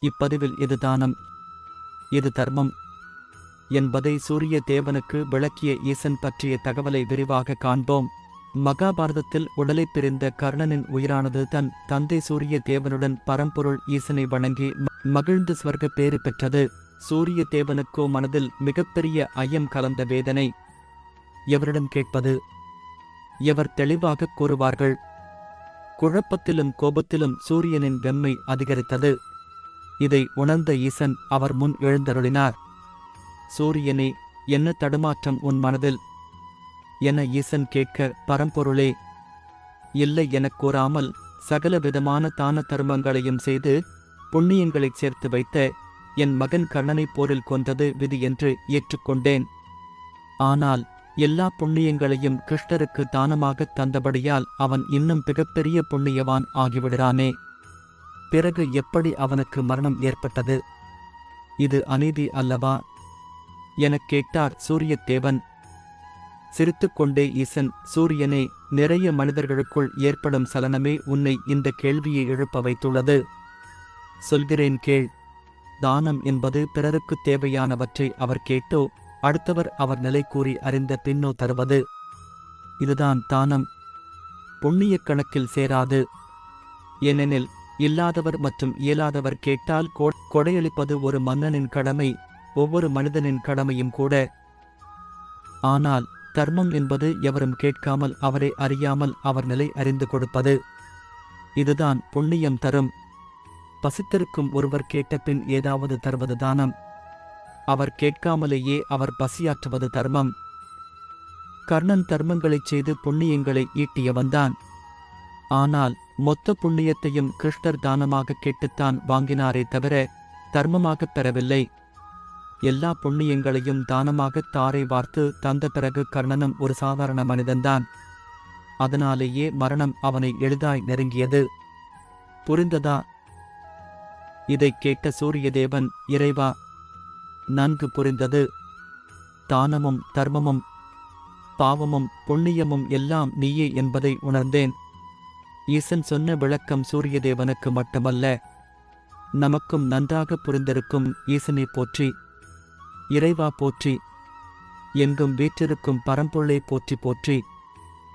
இப்பதிவில் இது தானம்? இது தர்மம்? என்பதை சூரிய தேவனுக்கு விளக்கிய ஈசன் பற்றிய தகவலை விரிவாக காண்போம். மகாபாரதத்தில் உடலை பிரிந்த கர்ணனின் உயிரானது தன் தந்தை சூரிய தேவனுடன் பரம்பொருள் ஈசனை வணங்கி மகிழ்ந்து ஸ்வர்க பேறு பெற்றது. சூரிய தேவனுக்கோ மனதில் மிகப்பெரிய ஐயம் கலந்த வேதனை. எவரிடம் கேட்பது? எவர் தெளிவாக கூறுவார்கள்? குழப்பத்திலும் கோபத்திலும் சூரியனின் வெம்மை அதிகரித்தது. இதை உணர்ந்த ஈசன் அவர் முன் எழுந்தருளினார். சூரியனே என்ன தடுமாற்றம் உன் மனதில்? என ஈசன் கேட்க பரம்பொருளே இல்லை எனக் கூறாமல் சகல விதமான தான தர்மங்களையும் செய்து புண்ணியங்களைச் சேர்த்து வைத்த என் மகன் கண்ணனை போரில் கொன்றது விதி என்று ஏற்றுக்கொண்டேன். ஆனால் எல்லா புண்ணியங்களையும் கிருஷ்ணருக்கு தானமாகத் தந்தபடியால் அவன் இன்னும் மிகப்பெரிய புண்ணியவான் ஆகிவிடுறானே. பிறகு எப்படி அவனுக்கு மரணம் ஏற்பட்டது? இது அநீதி அல்லவா? எனக் கேட்டார் சூரியத்தேவன். சிரித்துக்கொண்டே ஈசன் சூரியனே நிறைய மனிதர்களுக்குள் ஏற்படும் சலனமே உன்னை இந்த கேள்வியை எழுப்ப வைத்துள்ளது. சொல்கிறேன் கேள். தானம் என்பது பிறருக்குத் தேவையானவற்றை அவர் கேட்டோ அடுத்தவர் அவர் நிலை கூறி அறிந்த பின்னோ தருவது. இதுதான் தானம். புண்ணியக் கணக்கில் சேராது. ஏனெனில் இல்லாதவர் மற்றும் இயலாதவர் கேட்டால் கொடையளிப்பது ஒரு மன்னனின் கடமை ஒவ்வொரு மனிதனின் கடமையும் கூட. ஆனால் தர்மம் என்பது எவரும் கேட்காமல் அவரை அறியாமல் அவர் நிலை அறிந்து கொடுப்பது. இதுதான் புண்ணியம் தரும். பசித்திருக்கும் ஒருவர் கேட்ட பின் ஏதாவது தருவது தானம். அவர் கேட்காமலேயே அவர் பசியாற்றுவது தர்மம். கர்ணன் தர்மங்களைச் செய்து புண்ணியங்களை ஈட்டியவன்தான். ஆனால் மொத்த புண்ணியத்தையும் கிருஷ்ணர் தானமாக கேட்டுத்தான் வாங்கினாரே தவிர தர்மமாகப் பெறவில்லை. எல்லா புண்ணியங்களையும் தானமாக தாரை வார்த்து தந்த பிறகு கர்ணனும் ஒரு சாதாரண மனிதன்தான். அதனாலேயே மரணம் அவனை எளிதாய் நெருங்கியது. புரிந்ததா? இதைக் கேட்ட சூரியதேவன் இறைவா நன்கு புரிந்தது. தானமும் தர்மமும் பாவமும் புண்ணியமும் எல்லாம் நீயே என்பதை உணர்ந்தேன். ஈசன் சொன்ன விளக்கம் சூரியதேவனுக்கு மட்டுமல்ல நமக்கும் நன்றாக புரிந்திருக்கும் ஈசனை போற்றி இறைவா போற்றி எங்கும் வீற்றிருக்கும் பரம்பொருளை போற்றி போற்றி